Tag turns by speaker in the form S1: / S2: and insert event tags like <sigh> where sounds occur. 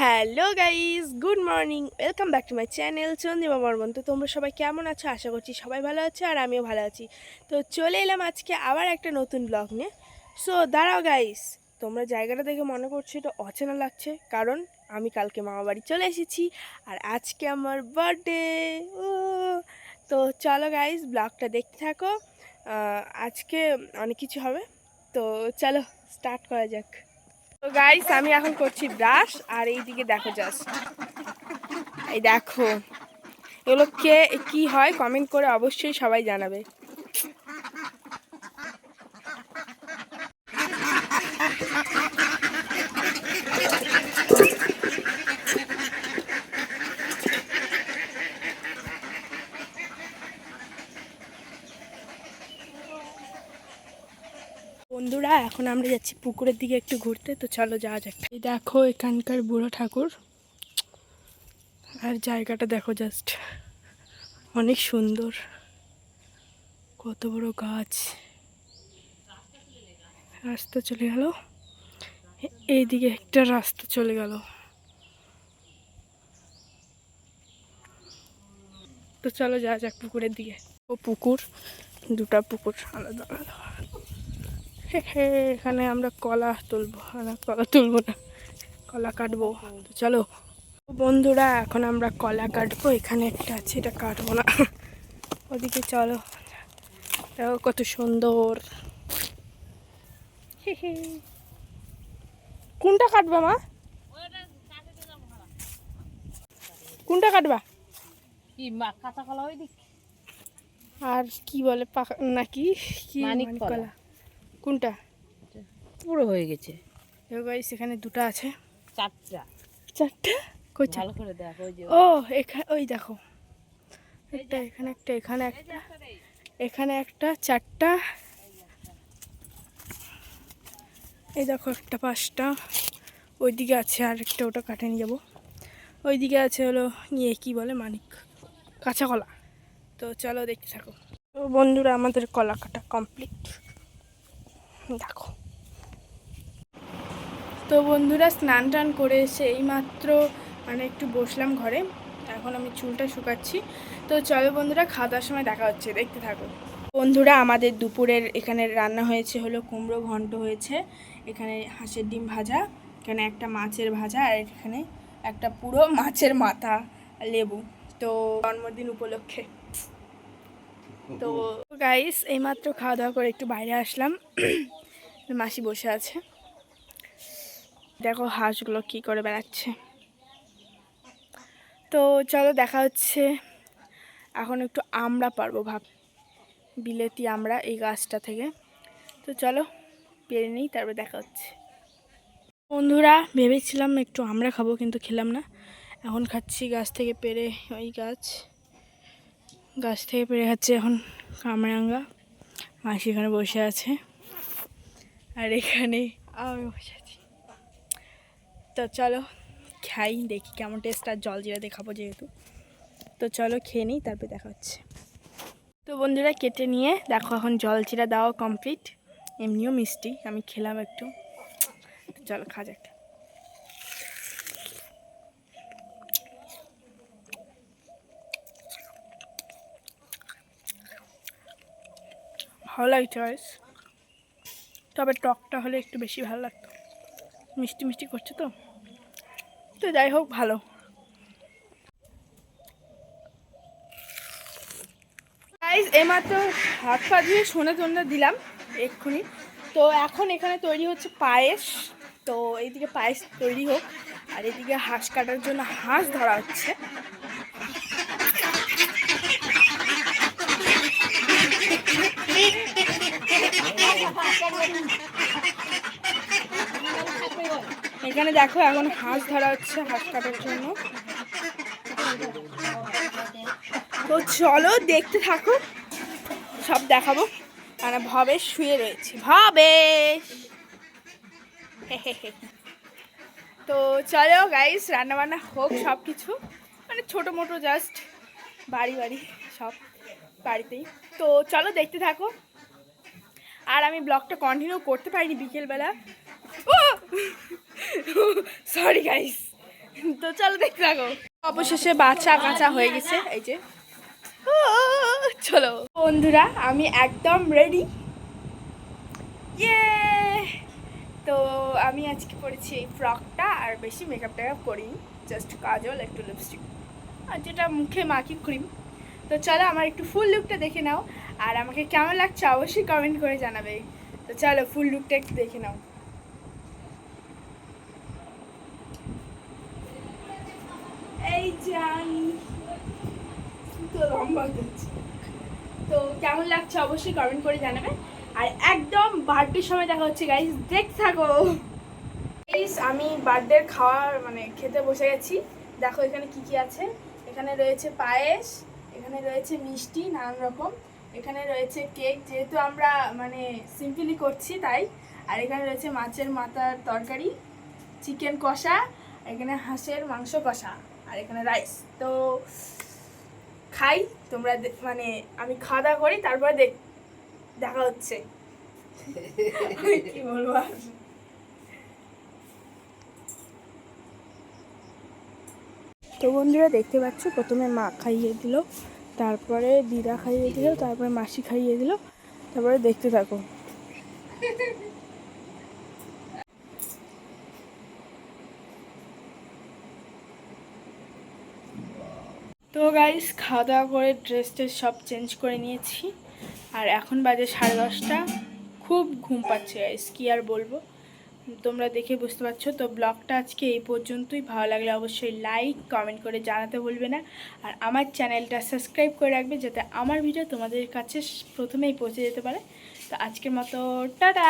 S1: Hello guys good morning, welcome back to my channel, Chandrima Barman. তো তোমরা সবাই কেমন আছো? আশা করছি সবাই ভালো আছো আর আমিও ভালো আছি। তো চলে এলাম আজকে আবার একটা নতুন ব্লগ নিয়ে। সো দাঁড়াও গাইস, তোমরা জায়গাটা দেখে মনে করছ, এটা অচেনা লাগছে, কারণ আমি কালকে মামা বাড়ি চলে এসেছি আর আজকে আমার বার্থডে ও তো চলো গাইস ব্লগটা দেখতে থাকো। আজকে অনেক কিছু হবে, তো চলো স্টার্ট করা যাক। তো গাইস আমি এখন করছি ব্রাশ আর এইদিকে দেখো জাস্ট এই দেখো এগুলো কে কি হয় কমেন্ট করে অবশ্যই সবাই জানাবে। বন্ধুরা, এখন আমরা যাচ্ছি পুকুরের দিকে একটু ঘুরতে, তো চলো যাওয়া যাক। এই দেখো এখানকার বুড়ো ঠাকুর। আর জায়গাটা দেখো জাস্ট অনেক সুন্দর। কত বড় গাছ। রাস্তা চলে গেল। এইদিকে একটা রাস্তা চলে গেল। তো চলো যাওয়া যাক পুকুরের দিকে। ও পুকুর, দুটা পুকুর, আলাদা আলাদা। এখানে আমরা কলা তুলবো। না কলা তুলবো না কলা কাটবো। তো চলো। বন্ধুরা এখন আমরা কলা কাটবো। এখানে একটা আছে এটা কাটবো না। ওদিকে চলো। দেখো কত সুন্দর। কোনটা কাটবা মা? কোনটা কাটবা?
S2: কি মা কাঁচা কলা ওই দিক?
S1: আর কি বলে পাকা নাকি? কি
S2: মানিক কলা।
S1: কোনটা?
S2: পুরো হয়ে গেছে।
S1: guys, এখানে দুটো আছে।
S2: চারটা।
S1: চারটে? কই
S2: ভালো করে দেখ ওই যে
S1: ও এখানে ওই দেখো। একটা এখানে একটা এখানে একটা এখানে একটা চারটা। এই দেখো একটা পাঁচটা। ওইদিকে আছে আর একটা ওটা কাটে নিয়ে যাব। ওইদিকে আছে হলো ইয়ে কী বলে মানিক। কাঁচা কলা। তো চলো দেখতে থাকো। তো বন্ধুরা আমাদের কলা কাটা কমপ্লিট দেখো। তো বন্ধুরা স্নান টান করে এসে এইমাত্র মানে একটু বসলাম ঘরে। এখন আমি চুলটা শুকাচ্ছি। তো চলো বন্ধুরা খাওয়া দাওয়ার সময় দেখা হচ্ছে দেখতে থাকো। বন্ধুরা আমাদের দুপুরের এখানে রান্না হয়েছে হলো কুমড়ো ঘন্ট হয়েছে এখানে হাঁসের ডিম ভাজা এখানে একটা মাছের ভাজা আর এখানে একটা পুরো <laughs> মাছের মাথা লেবু। তো জন্মদিন উপলক্ষে। তো গাইস এইমাত্র খাওয়া দাওয়া করে একটু বাইরে আসলাম। মাসি বসে আছে। দেখো হাঁসগুলো কি করে বেড়াচ্ছে। তো চলো দেখা হচ্ছে। এখন একটু আমরা পারব ভাব, বিলেতি আমরা এই গাছটা থেকে। তো চলো পেরে নিই, তারপর দেখা হচ্ছে। বন্ধুরা, ভেবেছিলাম একটু আমরা খাব, কিন্তু খেলাম না। এখন খাচ্ছি গাছ থেকে পেরে ওই গাছ। গাছ থেকে পেরে খাচ্ছি এখন কামরাঙ্গা। মাসি এখানে বসে আছে। আর এখানে আমি বসে আছি। তো চলো খাই, দেখি কেমন টেস্ট আর জল জিরা দেখাবো যেহেতু। তো চলো খেয়ে নিই, তারপর দেখা হচ্ছে। তো বন্ধুরা, কেটে নিয়ে দেখো এখন জল জিরা দেওয়া কমপ্লিট এমনিও মিষ্টি, আমি খেলাম একটু। চলো খাওয়া যাক। ভালো লাগছে। তবে টকটা হলে একটু বেশি ভালো লাগতো। মিষ্টি মিষ্টি করছে তো? তো যাই হোক, ভালো। গাইজ এইমাত্র হাত পা ধুয়ে সোনা টোনা দিলাম এক্ষুনি। তো এখন এখানে তৈরি হচ্ছে পায়েস। তো এইদিকে পায়েস তৈরি হোক, আর এদিকে হাঁস কাটার জন্য হাঁস ধরা হচ্ছে। এখানে দেখো এখন হাঁস ধরা হচ্ছে, হাঁস কাটার জন্য। তো চলো দেখতে থাকো, সব দেখাবো। আর ভবেশ শুয়ে রয়েছে। ভবেশ! <laughs> তো চলো গাইস রান্নাবান্না হোক সব কিছু মানে ছোটো মোটো জাস্ট বাড়ি বাড়ি সব বাড়িতেই। তো চলো দেখতে থাকো। আর আমি ব্লগটা কন্টিনিউ করতে পারিনি বিকেলবেলা। সরি গাইস তো চলো দেখতে থাকো। অবশেষে বাচ্চা কাঁচা হয়ে গেছে, এই যে। চলো। বন্ধুরা, আমি একদম রেডি ইয়ে তো আমি আজকে পরেছি এই ফ্রকটা আর বেশি মেকআপ টেকআপ করিনি জাস্ট কাজল একটু লিপস্টিক আর যেটা মুখে মাখি ক্রিম তো চলো আমার একটু ফুল লুকটা দেখে নাও, আর আমাকে কেমন লাগছে অবশ্যই কমেন্ট করে জানাবে। তো চলো ফুল লুকটা একটু দেখে নাও এই যে আমি তো কেমন লাগছে অবশ্যই কমেন্ট করে জানাবে আর একদম বার্থডের সময় দেখা হচ্ছে গাইস দেখ থাকো। গাইস আমি বার্থডের খাওয়ার মানে খেতে বসে গেছি। দেখো এখানে কি কি আছে। এখানে রয়েছে পায়েস, এখানে রয়েছে মিষ্টি নানান রকম। এখানে রয়েছে কেক, যেহেতু আমরা মানে সিম্পলি করছি তাই। আর এখানে রয়েছে মাছের মাথার তরকারি চিকেন কষা, এখানে হাঁসের মাংস কষা, আর এখানে রাইস তো খাই, তোমরা মানে আমি খাওয়া দাওয়া করি, তারপরে দেখ দেখা হচ্ছে কি বলব আর? তো বন্ধুরা দেখতে পাচ্ছ, প্রথমে মা খাইয়ে দিল, তারপরে দিদা খাইয়ে দিল, তারপরে মাসি খাইয়ে দিল, তারপরে দেখতে থাকো তো গাইস খাওয়া দাওয়া করে ড্রেস ট্রেস সব চেঞ্জ করে নিয়েছি। আর এখন বাজে সাড়ে দশটা। খুব ঘুম পাচ্ছে গাইস কি আর বলব? তোমরা দেখে বুঝতে পারছ। তো ব্লগটা আজকে এই পর্যন্তই। ভালো লাগলে অবশ্যই লাইক কমেন্ট করে জানাতে বলবে না। আর আমার চ্যানেলটা সাবস্ক্রাইব করে রাখবে যাতে আমার ভিডিও তোমাদের কাছে প্রথমেই পৌঁছে যেতে পারে। তো আজকের মতো, টাটা!